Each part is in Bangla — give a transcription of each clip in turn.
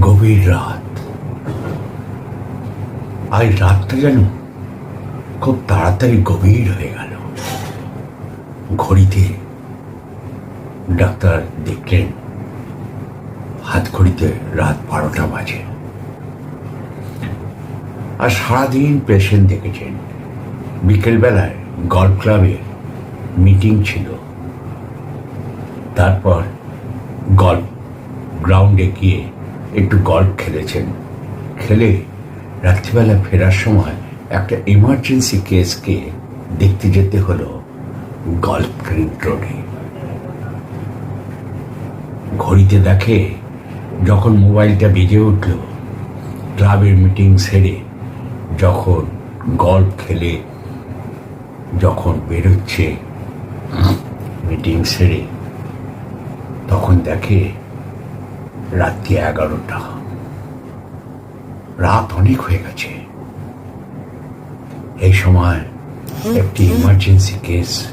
গভীর রাত। আজ রাতটা যেন খুব তাড়াতাড়ি গভীর হয়ে গেল। ঘড়িতে ডাক্তার দেখলেন, হাত ঘড়িতে রাত বারোটা বাজে। আর সারাদিন পেশেন্ট দেখেছেন। বিকেলবেলায় গল্ফ ক্লাবে মিটিং ছিল। তারপর গল্ফ গ্রাউন্ডে গিয়ে একটু গল্ফ খেলেছেন। খেলে রাত্রিবেলা ফেরার সময় একটা ইমার্জেন্সি কেসকে দেখতে যেতে হলো গল্ফ রোডে ঘড়িতে দেখে যখন মোবাইলটা বেজে উঠল, ক্লাবের মিটিং সেরে যখন গল্ফ খেলে যখন বেরোচ্ছে মিটিং সেরে, তখন দেখে রাত্রি এগারোটা। রাত অনেক হয়ে গেছে। এই সময় একটি ইমার্জেন্সি কেস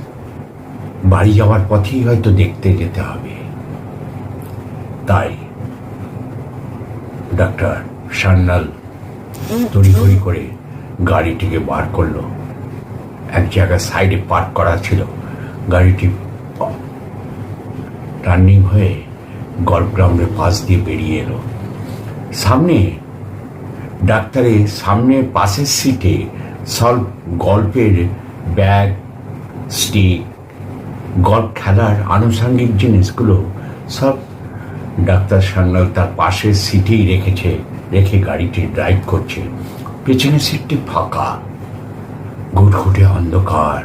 বাড়ি যাওয়ার পথেই হয়তো দেখতে যেতে হবে। তাই ডাক্তার সান্নাল তড়িঘড়ি করে গাড়িটিকে বার করল। এক জায়গায় সাইডে পার্ক করা ছিল। গাড়িটি টার্নিং হয়ে গল্ফ গ্রাউন্ডের পাশ দিয়ে বেরিয়ে এলো। সামনে ডাক্তারের সামনে পাশের সিটে সব গল্পের ব্যাগ, স্টিক, গল্প খেলার আনুষঙ্গিক জিনিসগুলো সব ডাক্তার সান্যাল তার পাশের সিটেই রেখেছে, রেখে গাড়িটি ড্রাইভ করছে। পেছনের সিটটি ফাঁকা। ঘুটঘুটে অন্ধকার।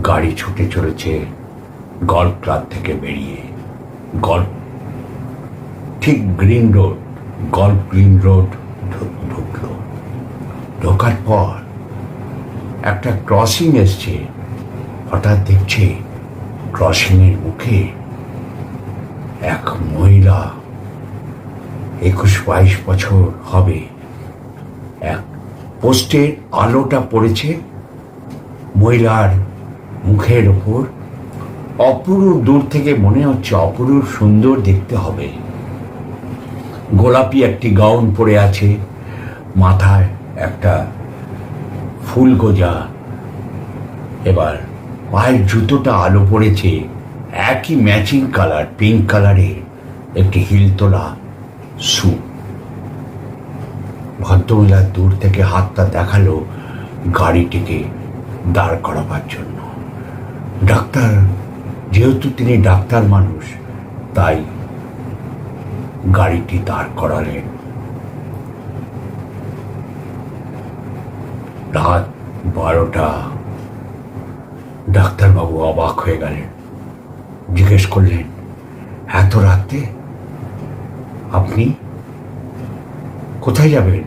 গাড়ি ছুটে চলেছে। গল্ফ ক্লাব থেকে বেরিয়ে। গল্ফ ঠিক green road golf green road ঢুক- ঢুকলো ঢোকার পর একটা ক্রসিং এসছে। হঠাৎ দেখছে ক্রসিংয়ের মুখে এক মহিলা। একুশ বাইশ বছর হবে। এক পোস্টের আলোটা পড়েছে। মহিলার মুখের ওপর অপরূপ দূর থেকে মনে হচ্ছে অপরূপ সুন্দর দেখতে হবে। গোলাপি একটি গাউন পরে আছে, মাথায় একটা ফুল গোজা। এবার পায়ের জুতোটা আলো পড়েছে, একই ম্যাচিং কালার পিঙ্ক কালারের একটি হিল তোলা শু ভদ্রমহিলা দূর থেকে হাতটা দেখাল গাড়িটিকে দাঁড় করাবার জন্য। ডাক্তার যেহেতু তিনি ডাক্তার মানুষ, তাই গাড়িটি দাঁড় করালেন। রাত বারোটা। ডাক্তারবাবু অবাক হয়ে গেলেন। জিজ্ঞেস করলেন, এত রাতে আপনি কোথায় যাবেন?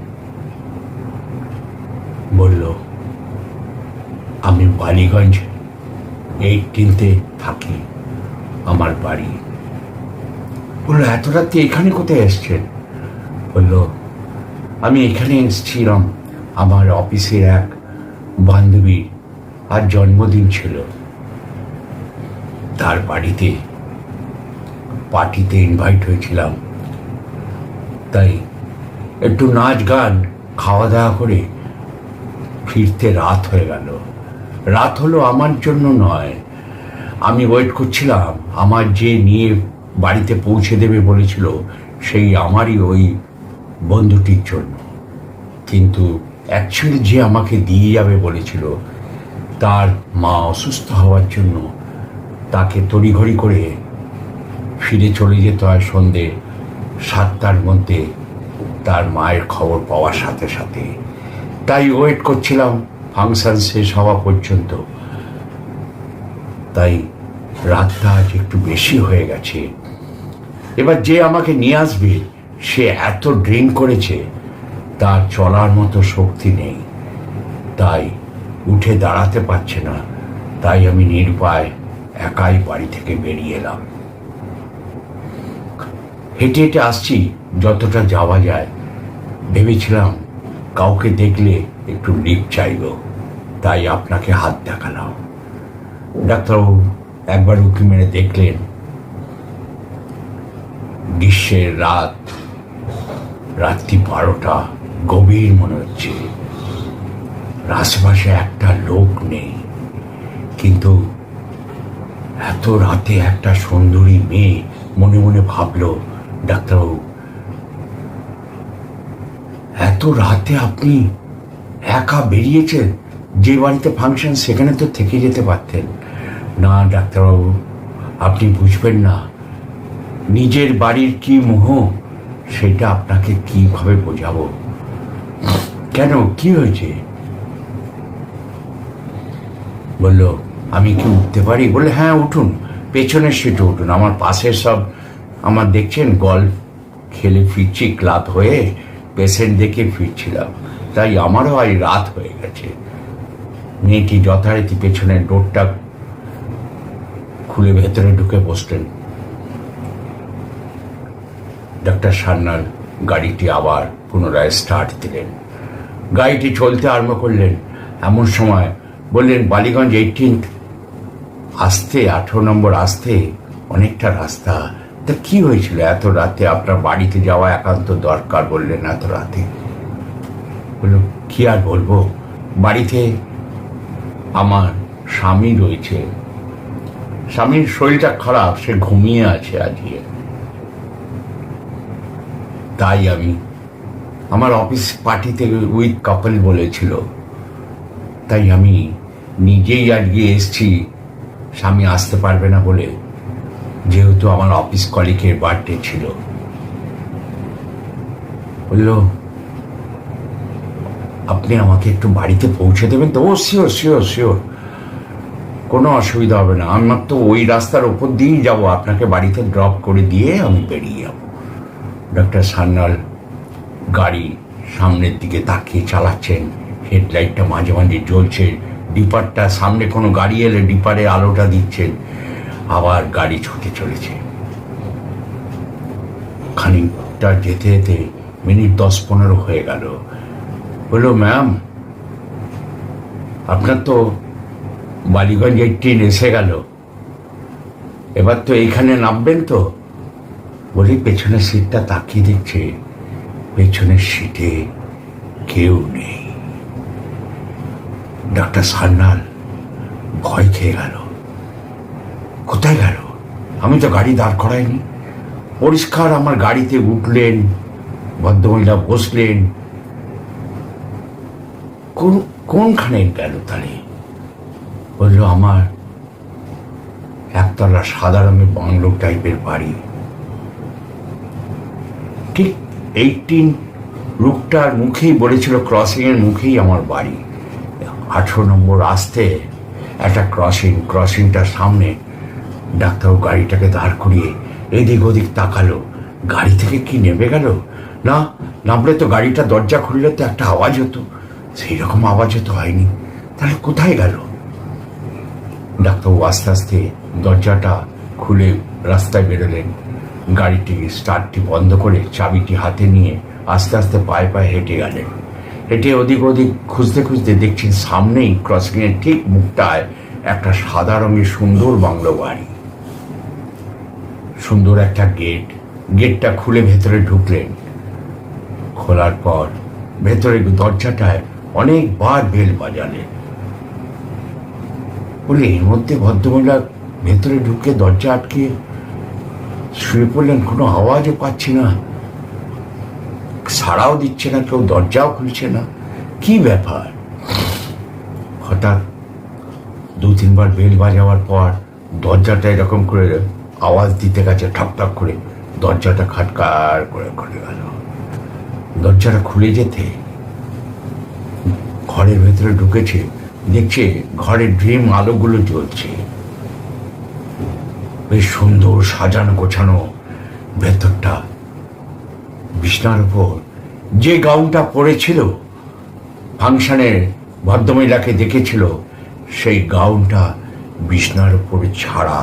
বলল, আমি বালিগঞ্জ এইটিনতে থাকি আমার বাড়ি। বলল, এত রাতে এখানে কোথায় এসছেন বলল, আমি এখানে এসেছিলাম। আমার অফিসের এক বান্ধবীর আর জন্মদিন ছিল। তার বাড়িতে পার্টিতে ইনভাইট হয়েছিলাম। তাই একটু নাচ গান খাওয়া দাওয়া করে ফিরতে রাত হয়ে গেল। রাত হলো আমার জন্য নয়। আমি ওয়েট করছিলাম। আমার যে নিয়ে বাড়িতে পৌঁছে দেবে বলেছিল, সেই আমারই ওই বন্ধুটির জন্য। কিন্তু অ্যাকচুয়ালি যে আমাকে দিয়ে যাবে বলেছিল, তার মা অসুস্থ হওয়ার জন্য তাকে তড়িঘড়ি করে ফিরে চলে যেতে হয় সন্ধে সাতটার মধ্যে তার মায়ের খবর পাওয়ার সাথে সাথে। তাই ওয়েট করছিলাম। ফাংশন শেষ হওয়া পর্যন্ত। তাই রাতটা আজ একটু বেশি হয়ে গেছে। এবার যে আমাকে নিয়ে আসবে, সে এত ড্রিঙ্ক করেছে, তার চলার মতো শক্তি নেই। তাই উঠে দাঁড়াতে পারছে না। তাই আমি নির্বায় একাই বাড়ি থেকে বেরিয়ে এলাম। হেঁটে হেঁটে আসছি, যতটা যাওয়া যায়। ভেবেছিলাম কাউকে দেখলে একটু লিফট চাইব তাই আপনাকে হাত দেখালাম। ডাক্তারবাবু, একবার উঁকি মেরে দেখলেন। গ্রীষ্মের রাত, রাত্রি বারোটা, গভীর মনে হচ্ছে। আশেপাশে একটা লোক নেই, কিন্তু এত রাতে একটা সুন্দরী মেয়ে মনে মনে ভাবলো, ডাক্তারবাবু রাতে আপনি একা বেরিয়েছেন, যে বাড়িতে ফাংশন সেখানে তো থেকে যেতে পারতেন। না, ডাক্তারবাবু, আপনি বুঝবেন না, নিজের বাড়ির কি মোহ, সেটা আপনাকে কীভাবে বোঝাবো? কেন, কি হয়েছে? বলল, আমি কি উঠতে পারি? বলে হ্যাঁ উঠুন, পেছনের সিটে উঠুন, আমার পাশের সব, আমার দেখছেন গল্ফ খেলে ফিরছি ক্লাব হয়ে পেশেন্ট দেখে ফিরছিলাম। তাই আমারও আজ রাত হয়ে গেছে। মেয়েটি যথারীতি পেছনের ডোরটা খুলে ভেতরে ঢুকে বসলেন। ডক্টর সান্যাল গাড়িটি আবার পুনরায় স্টার্ট দিলেন। গাড়িটি চলতে আরম্ভ করলেন। এমন সময় বললেন, বালিগঞ্জ এইটিন আসতে, আঠেরো নম্বর আসতে, অনেকটা রাস্তা তা কি হয়েছিল? এত রাতে আপনার বাড়িতে যাওয়া একান্ত দরকার বললেন এত রাতে। বলল, কি আর বলব? বাড়িতে আমার স্বামী রয়েছে। স্বামীর শরীরটা খারাপ, সে ঘুমিয়ে আছে আজকে। তাই আমি আমার অফিস পার্টিতে উইথ কাপল বলেছিল। তাই আমি নিজেই আজকে এসছি, স্বামী আসতে পারবে না বলে। যেহেতু আমার অফিস কলিকের বার্থডে ছিল। বলল, আপনি আমাকে একটু বাড়িতে পৌঁছে দেবেন তো? ও শিওর শিওর শিওর কোনো অসুবিধা হবে না। আমার তো ওই রাস্তার ওপর দিয়েই যাব। আপনাকে বাড়িতে ড্রপ করে দিয়ে আমি বেরিয়ে যাব। ডক্টর সান্যাল গাড়ি সামনের দিকে তাকিয়ে চালাচ্ছেন। হেডলাইটটা মাঝে মাঝে জ্বলছে। ডিপারটা, সামনে কোনো গাড়ি এলে ডিপারে আলোটা দিচ্ছেন। আবার গাড়ি ছুটে চলেছে। খানিকটা যেতে যেতে মিনিট দশ পনেরো হয়ে গেল। বলল, ম্যাম, আপনার তো বালিগঞ্জের ট্রেন এসে গেল। এবার তো এইখানে নামবেন তো? বলি পেছনের সিটটা তাকিয়ে দেখছে, পেছনের সিটে কেউ নেই। ডাক্তার সান্যাল ভয় খেয়ে গেল। কোথায় গেল? আমি তো গাড়ি দাঁড় করাইনি। পরিষ্কার আমার গাড়িতে উঠলেন, ভদ্রমহিলা বসলেন। কোন, কোনখানে গেল তাহলে বলল, আমার একতলা সাদা রঙের বাংলো টাইপের বাড়ি। ঠিক এইটিন রুটটার মুখেই বলেছিল, ক্রসিংয়ের মুখেই আমার বাড়ি। আঠেরো নম্বর আসতে একটা ক্রসিং, ক্রসিংটার সামনে ডাক্তারবাবু গাড়িটাকে দাঁড় করিয়ে এদিক ওদিক তাকালো। গাড়ি থেকে কি নেমে গেল? না, নামলে তো গাড়িটা দরজা খুললে তো একটা আওয়াজ হতো। সেই রকম আওয়াজ হতো হয়নি। তাহলে কোথায় গেল? ডাক্তারবাবু আস্তে আস্তে দরজাটা খুলে রাস্তায় বেরোলেন। গাড়িটি স্টার্টটি বন্ধ করে চাবিটি হাতে নিয়ে আস্তে আস্তে পায়ে পায়ে হেঁটে গেলেন। হেঁটে ওদিক ওদিক খুঁজতে খুঁজতে দেখছেন সামনেই ক্রসিংয়ের ঠিক মুখটায় একটা সাদা রঙের সুন্দর বাংলো বাড়ি। সুন্দর একটা গেট। গেটটা খুলে ভেতরে ঢুকলেন। খোলার পর ভেতরে দরজাটায় অনেকবার বেল বাজালেন বলে এর মধ্যে ভদ্রমহিলা ভেতরে ঢুকে দরজা আটকে শুয়ে পড়লেন, কোনো আওয়াজও পাচ্ছি না। সাড়াও দিচ্ছে না, কেউ দরজাও খুলছে না। কি ব্যাপার? হঠাৎ দু তিনবার বেল বাজাবার পর দরজাটা এরকম করে আওয়াজ দিতে গেছে, ঠক ঠক করে। দরজাটা খাটকার করে খুলে গেল। দরজাটা খুলে যেতে ঘরের ভেতরে ঢুকেছে, দেখছে ঘরের ড্রিম আলোগুলো জ্বলছে। বেশ সুন্দর সাজানো গোছানো ভেতরটা। বিছনার উপর যে গাউনটা পরেছিল ফাংশনের ভদ্রমহিলাকে দেখেছিল, সেই গাউনটা বিছনার উপর ছাড়া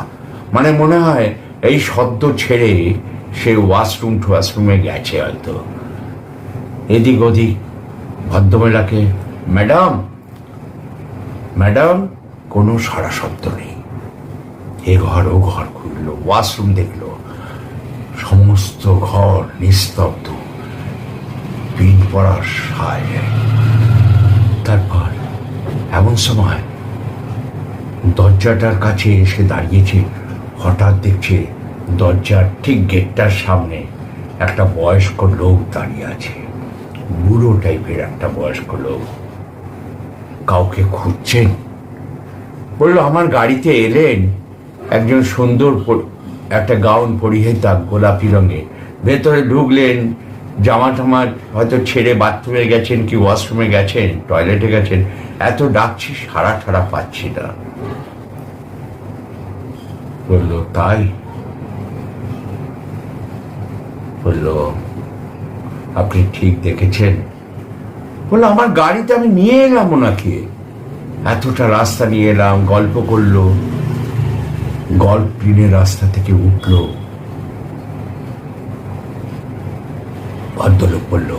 মানে মনে হয় এই সদ্য ছেড়ে সে ওয়াশরুম ওয়াশরুমে গেছে হয়তো। এদিক ওদিক ভদ্রমহিলাকে, ম্যাডাম ম্যাডাম, কোনো সারা শব্দ নেই। এ ঘর ও ঘর খুললো ওয়াশরুম দেখল, সমস্ত ঘর নিস্তব্ধ। পড়া সায়। তারপর এমন সময় দরজাটার কাছে এসে দাঁড়িয়েছে হঠাৎ দেখছে দরজার ঠিক গেটটার সামনে একটা বয়স্ক লোক দাঁড়িয়ে আছে। বুড়ো টাইপের একটা বয়স্ক লোক। কাউকে খুঁজছেন? বলল, আমার গাড়িতে এলেন একজন সুন্দর একটা গাউন পরিয়ে তা গোলাপি রঙে। ভেতরে ঢুকলেন জামা টামা হয়তো ছেড়ে বাথরুমে গেছেন কি ওয়াশরুমে গেছেন, টয়লেটে গেছেন। এত ডাকছি সারা ঠারা পাচ্ছি না। বলল, তাই? বলল, আপনি ঠিক দেখেছেন? বলল, আমার গাড়িতে আমি নিয়ে এলাম ওনাকে। এতটা রাস্তা নিয়ে এলাম, গল্প করল। গল্প প্লেনের রাস্তা থেকে উঠল। ভদ্রলোক বলল,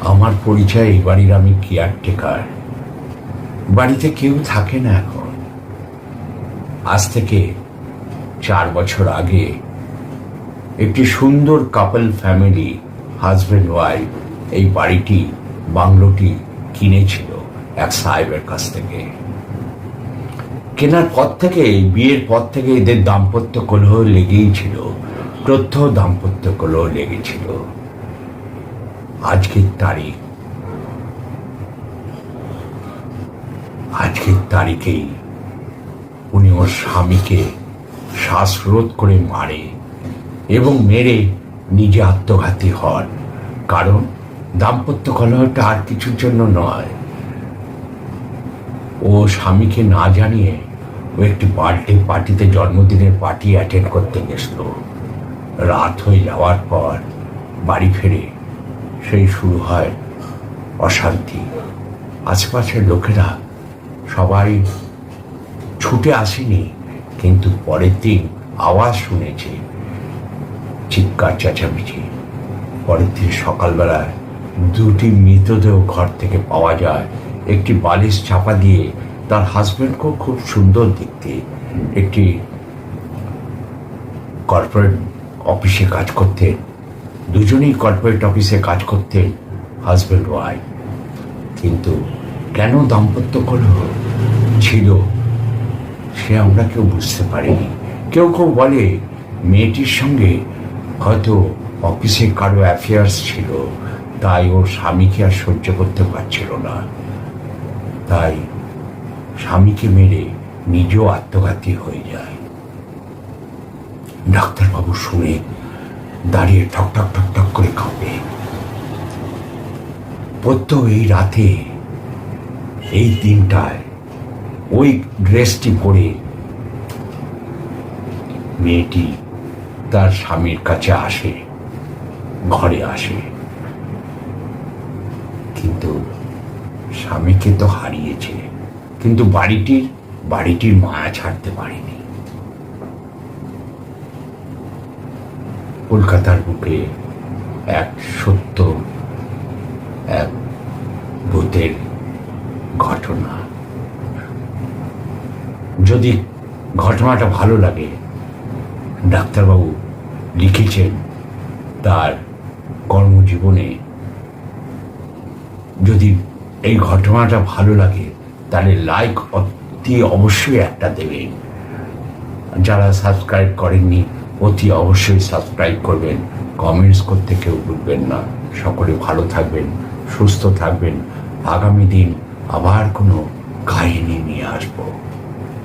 আমার পরিচয় এই বাড়ির আমি কেয়ারটেকার বাড়িতে কেউ থাকে না এখন। আজ থেকে চার বছর আগে একটি সুন্দর কাপল ফ্যামিলি হাজব্যান্ড ওয়াইফ এই বাড়িটি, বাংলোটি কিনেছিল এক সাহেবের কাছ থেকে। কেনার পর থেকে, বিয়ের পর থেকে এদের দাম্পত্য কলহ লেগেই ছিল প্রত্যহ দাম্পত্য কলহ লেগেছিল আজকের তারিখ। আজকের তারিখেই ওর স্বামীকে শ্বাসরোধ করে মারে এবং মেরে নিজে আত্মঘাতী হন। কারণ দাম্পত্য কলহটা আর কিছুর জন্য নয়। ও স্বামীকে না জানিয়ে ও একটি বার্থডে পার্টিতে জন্মদিনের পার্টি অ্যাটেন্ড করতে গেছিল। রাত হয়ে যাওয়ার পর বাড়ি ফিরে সেই শুরু হয় অশান্তি। আশেপাশের লোকেরা সবাই ছুটে আসেনি, কিন্তু পরের দিন আওয়াজ শুনেছে চিৎকার চেঁচামেচি। পরের দিন সকালবেলায় দুটি মৃতদেহ ঘর থেকে পাওয়া যায়। একটি বালিশ চাপা দিয়ে তার হাজব্যান্ডকেও খুব সুন্দর দেখতে। একটি কর্পোরেট অফিসে কাজ করতেন। দুজনেই কর্পোরেট অফিসে কাজ করতেন হাজব্যান্ড ওয়াইফ কিন্তু কেন দাম্পত্য কলহ ছিল সে আমরা কেউ বুঝতে পারিনি। কেউ কেউ বলে, মেয়েটির সঙ্গে হয়তো অফিসে কারও অ্যাফেয়ার্স ছিল, তাই ওর স্বামীকে আর সহ্য করতে পারছিল না। তাই স্বামীকে মেরে নিজেও আত্মঘাতী হয়ে যায়। ডাক্তারবাবু শুনে দাঁড়িয়ে ঠক ঠক ঠক ঠক করে কাঁপে। প্রত্যহ এই রাতে, এই দিনটায় ওই ড্রেসটি পরে মেয়েটি তার স্বামীর কাছে আসে, ঘরে আসে। কিন্তু স্বামীকে তো হারিয়েছে, কিন্তু বাড়িটির বাড়িটির মায়া ছাড়তে পারেনি। কলকাতার বুকে এক সত্য, এক ভূতের ঘটনা। যদি ঘটনাটা ভালো লাগে, ডাক্তারবাবু লিখেছেন তার কর্মজীবনে। যদি এই ঘটনাটা ভালো লাগে, তাহলে লাইক অতি অবশ্যই একটা দেবেন। যারা সাবস্ক্রাইব করেননি, অতি অবশ্যই সাবস্ক্রাইব করবেন। কমেন্টস করতে কেউ ভুলবেন না। সকলে ভালো থাকবেন, সুস্থ থাকবেন। আগামী দিন আবার কোনো কাহিনী নিয়ে আসব।